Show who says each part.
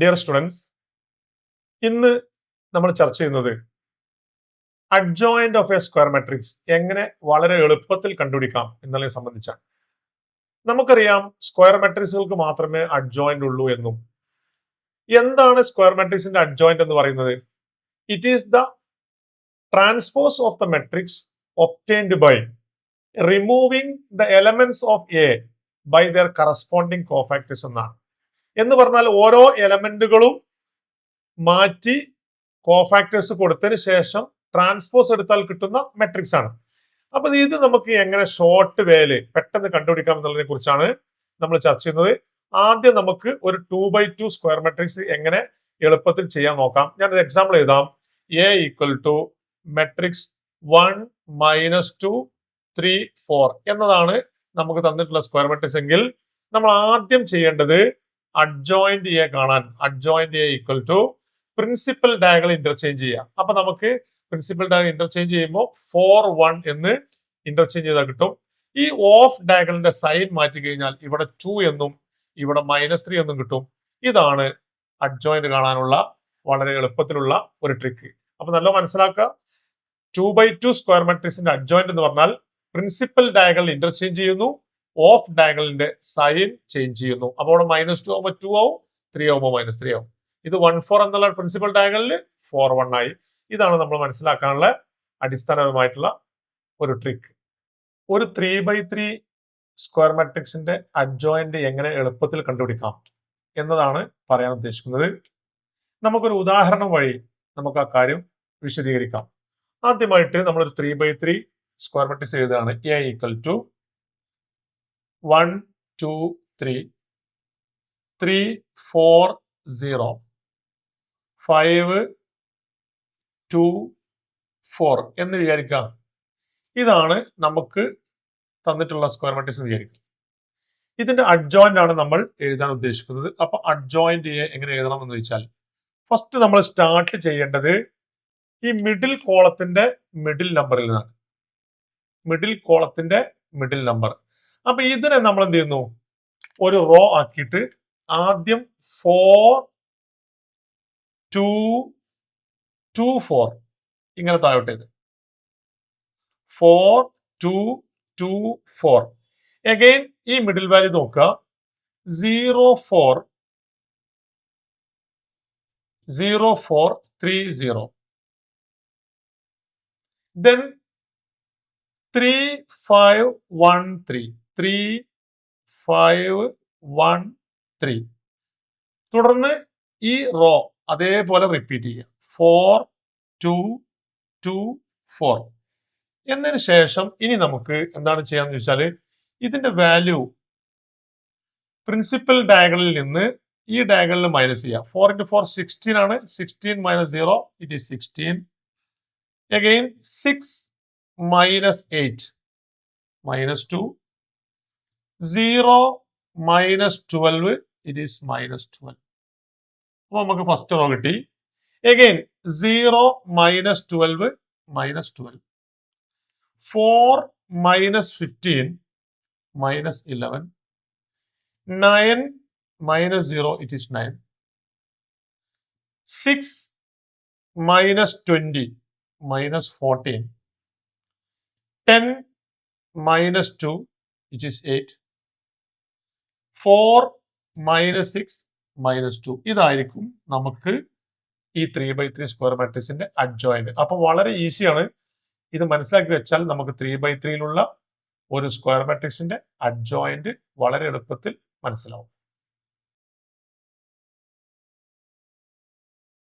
Speaker 1: Dear students ഇന്ന് നമ്മൾ ചർച്ച ചെയ്യുന്നത് adjoint of a square matrix എങ്ങനെ വളരെ എളുപ്പത്തിൽ കണ്ടുപിടിക്കാം എന്നതിനെ സംബന്ധിച്ചാണ്. നമുക്കറിയാം സ്ക്വയർ മെട്രിക്സുകൾക്ക് മാത്രമേ അഡ്ജോയിന്റ് ഉള്ളൂ എന്നും. എന്താണ് സ്ക്വയർ മെട്രിക്സിന്റെ അഡ്ജോയിന്റ് എന്ന് പറയുന്നത്? It is the transpose of the matrix obtained by removing the elements of A by their corresponding cofactors എന്നാണ്. എന്ന് പറഞ്ഞാൽ ഓരോ എലമെന്റുകളും മാറ്റി കോഫാക്ടേഴ്സ് കൊടുത്തതിന് ശേഷം ട്രാൻസ്പോസ് എടുത്താൽ കിട്ടുന്ന മെട്രിക്സ് ആണ്. അപ്പൊ ഇത് നമുക്ക് എങ്ങനെ ഷോർട്ട് വേൽ പെട്ടെന്ന് കണ്ടുപിടിക്കാം എന്നുള്ളതിനെ കുറിച്ചാണ് നമ്മൾ ചർച്ച ചെയ്യുന്നത്. ആദ്യം നമുക്ക് ഒരു two by two square matrix എങ്ങനെ എളുപ്പത്തിൽ ചെയ്യാൻ നോക്കാം. ഞാൻ ഒരു എക്സാമ്പിൾ എഴുതാം. A equal to matrix one minus two three four എന്നതാണ് നമുക്ക് തന്നിട്ടുള്ള സ്ക്വയർ മെട്രിക്സ് എങ്കിൽ നമ്മൾ ആദ്യം ചെയ്യേണ്ടത് അഡ്ജോയിന്റ് എ കാണാൻ adjoint A equal to principal diagonal interchange ചെയ്യാം അപ്പൊ നമുക്ക് പ്രിൻസിപ്പൽ ഡയഗണൽ ഇന്റർചേഞ്ച് ചെയ്യുമ്പോൾ ഫോർ വൺ എന്ന് ഇന്റർചേഞ്ച് ചെയ്താൽ കിട്ടും. ഈ ഓഫ് ഡയഗണലിന്റെ സൈൻ മാറ്റി കഴിഞ്ഞാൽ ഇവിടെ ടു എന്നും ഇവിടെ മൈനസ് ത്രീ എന്നും കിട്ടും. ഇതാണ് അഡ്ജോയിന്റ് കാണാനുള്ള വളരെ എളുപ്പത്തിലുള്ള ഒരു ട്രിക്ക് അപ്പൊ നല്ല മനസ്സിലാക്കുക. ടു ബൈ ടു സ്ക്വയർ മെട്രിക്സിന്റെ അഡ്ജോയിന്റ് എന്ന് പറഞ്ഞാൽ പ്രിൻസിപ്പൽ ഡയഗണൽ ഇന്റർചേഞ്ച് ചെയ്യുന്നു. ഓഫ് ഡയഗണലിന്റെ സൈൻ ചേഞ്ച് ചെയ്യുന്നു. അപ്പോൾ അവിടെ മൈനസ് ടു ആകുമ്പോൾ ടു ആവും ത്രീ ആകുമ്പോൾ മൈനസ് ത്രീ ആവും. ഇത് വൺ ഫോർ എന്നുള്ള പ്രിൻസിപ്പൽ ഡയഗണലിൽ ഫോർ വൺ ആയി. ഇതാണ് നമ്മൾ മനസ്സിലാക്കാനുള്ള അടിസ്ഥാനപരമായിട്ടുള്ള ഒരു ട്രിക്ക് ഒരു ത്രീ ബൈ ത്രീ സ്ക്വയർ മെട്രിക്സിന്റെ അഡ്ജോയിന്റ് എങ്ങനെ എളുപ്പത്തിൽ കണ്ടുപിടിക്കാം എന്നതാണ് പറയാൻ ഉദ്ദേശിക്കുന്നത്. നമുക്കൊരു ഉദാഹരണം വഴി നമുക്ക് ആ കാര്യം വിശദീകരിക്കാം. ആദ്യമായിട്ട് നമ്മളൊരു three by three square matrix എഴുതുകയാണ്. A equal to one two three. Three four zero. Five two four എന്ന് വിചാരിക്കാം ഇതാണ് നമുക്ക് തന്നിട്ടുള്ള സ്ക്വയർ മെട്രിക്സ് എന്ന് വിചാരിക്കും ഇതിന്റെ അഡ്ജോയിന്റ് ആണ് നമ്മൾ എഴുതാൻ ഉദ്ദേശിക്കുന്നത്. അപ്പൊ അഡ്ജോയിന്റ് എങ്ങനെ എഴുതണം എന്ന് വെച്ചാൽ ഫസ്റ്റ് നമ്മൾ സ്റ്റാർട്ട് ചെയ്യേണ്ടത് ഈ മിഡിൽ കോളത്തിന്റെ മിഡിൽ നമ്പറിൽ നിന്നാണ്. മിഡിൽ കോളത്തിന്റെ മിഡിൽ നമ്പർ അപ്പൊ ഇതിനെ നമ്മൾ എന്ത് ചെയ്യുന്നു? ഒരു റോ ആക്കിയിട്ട് ആദ്യം ഫോർ ടു ടു ഫോർ ഇങ്ങനെ താഴോട്ടേത് four two two four again ഈ മിഡിൽ വാല്യൂ നോക്കുക. Zero four zero four three zero then three five one three three five one three തുടർന്ന് ഈ റോ അതേപോലെ റിപ്പീറ്റ് ചെയ്യുക. ഫോർ ടു ടു ഫോർ എന്നതിന് ശേഷം ഇനി നമുക്ക് എന്താണ് ചെയ്യാന്ന് ചോദിച്ചാൽ ഇതിന്റെ വാല്യൂ പ്രിൻസിപ്പൽ ഡയഗണലിൽ നിന്ന് ഈ ഡയഗണലിൽ മൈനസ് ചെയ്യുക. ഫോർ ഇന്റു ഫോർ സിക്സ്റ്റീൻ ആണ്. Sixteen minus zero it is sixteen again six minus eight minus two zero minus twelve it is minus twelve അപ്പോൾ നമുക്ക് ഫസ്റ്റ് റോ കിട്ടി. Again zero minus twelve minus twelve four minus fifteen minus eleven nine minus zero it is nine six minus twenty minus fourteen ten minus two it is eight four minus six minus two. ഇതായിരിക്കും നമുക്ക് ഈ three by three square മാട്രിക്സിന്റെ adjoint അപ്പൊ വളരെ ഈസിയാണ് ഇത് മനസ്സിലാക്കി വെച്ചാൽ നമുക്ക് ത്രീ ബൈ ത്രീയിലുള്ള ഒരു സ്ക്വയർ മാട്രിക്സിന്റെ അഡ്ജോയിന്റ് വളരെ എളുപ്പത്തിൽ മനസ്സിലാവും.